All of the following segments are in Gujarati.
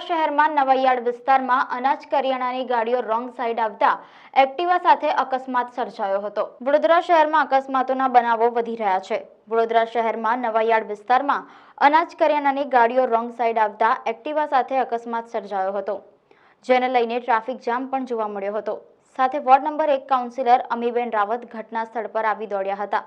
શહેરમાં નવાયાર્ડ વિસ્તારમાં અનાજ કરિયાણાની ગાડીઓ રોંગ સાઈડ આવતા એક્ટિવા સાથે અકસ્માત સર્જાયો હતો. વડોદરા શહેરમાં અકસ્માતોના બનાવો વધી રહ્યા છે. વડોદરા શહેરમાં નવાયાર્ડ વિસ્તારમાં અનાજ કરિયાણાની ગાડીઓ રોંગ સાઈડ આવતા એક્ટિવા સાથે અકસ્માત સર્જાયો હતો. જેને લઈને ટ્રાફિક જામ પણ જોવા મળ્યો હતો. સાથે વોર્ડ નંબર એક કાઉન્સિલર અમીબેન રાવત ઘટના સ્થળ પર આવી દોડ્યા હતા.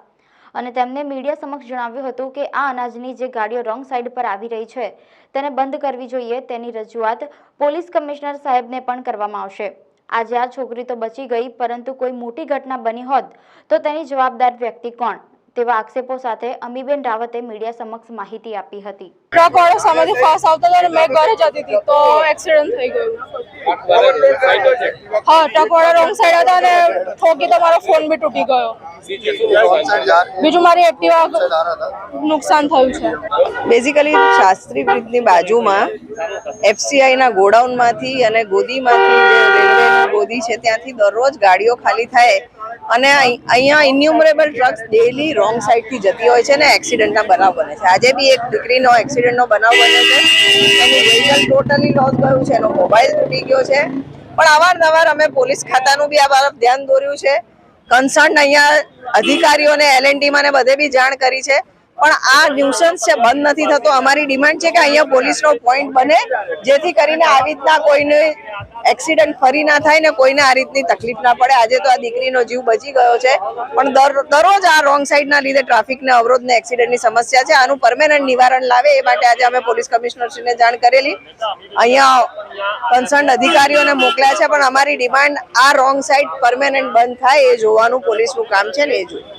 અને તેમણે મીડિયા સમક્ષ જણાવ્યું હતું કે આ અનાજની જે ગાડીઓ રોંગ સાઈડ પર આવી રહી છે, તેને બંધ કરવી જોઈએ, તેની રજૂઆત પોલીસ કમિશનર સાહેબને પણ કરવામાં આવશે. આજે આ છોકરી તો બચી ગઈ, પરંતુ કોઈ મોટી ઘટના બની હોત તો તેની જવાબદાર વ્યક્તિ કોણ? તેવા આક્ષેપો સાથે અમીબેન રાવતે મીડિયા સમક્ષ માહિતી આપી હતી. ટ્રક વાળો સામેથી ફાસ્ટ આવતો હતો અને મેં ઘરે જતી હતી તો એક્સિડન્ટ થઈ ગયું. હા ટ્રક વાળો રોંગ સાઈડ હતા અને ઠોકી તો મારો ફોન બી તૂટી ગયો. બીજું મારી એક્ટિવા નુકસાન થયું છે. બેઝિકલી શાસ્ત્રી બ્રિજની બાજુમાં એફસીઆઈના ગોડાઉનમાંથી અને ગોદીમાંથી જે રેલવેની ગોદી છે ત્યાંથી દરરોજ ગાડીઓ ખાલી થાય અને અહીં- અહીંયા ઇન્યુમરેબલ ટ્રક્સ ડેલી રોંગ સાઈડથી જતી હોય છે ને એક્સિડન્ટના બનાવ બને છે. આજે બી એક દીકરીનો એક્સિડન્ટનો બનાવ બન્યો છે. એનું વ્હીકલ ટોટલી લોસ ગયું છે, એનો મોબાઈલ તૂટી ગયો છે. પણ અવારનવાર અમે પોલીસ ખાતાનું બી આ બાબત ધ્યાન દોર્યું છે. કન્સર્ન અહીંયા અધિકારીઓને એલએનડીમાં ને બધે બી જાણ કરી છે. પણ આ ન્યુસન્સ છે, બંધ નથી થતો. અમારી ડિમાન્ડ છે કે અહીંયા પોલીસનો પોઈન્ટ બને, જેથી કરીને આવી રીતના કોઈને એક્સિડન્ટ ફરી ના થાય ને કોઈને આ રીતની તકલીફ ના પડે. આજે તો આ દીકરીનો જીવ બચી ગયો છે. પણ દરરોજ આ રોંગ સાઈડના લીધે ટ્રાફિકને અવરોધ ને એક્સિડન્ટની સમસ્યા છે. આનું પરમેનન્ટ નિવારણ લાવે એ માટે આજે અમે પોલીસ કમિશનરશ્રીને જાણ કરેલી. અહીંયા કન્સર્ન અધિકારીઓને મોકલ્યા છે, પણ અમારી ડિમાન્ડ આ રોંગ સાઈડ પરમેનન્ટ બંધ થાય એ જોવાનું પોલીસનું કામ છે ને એ જોઈએ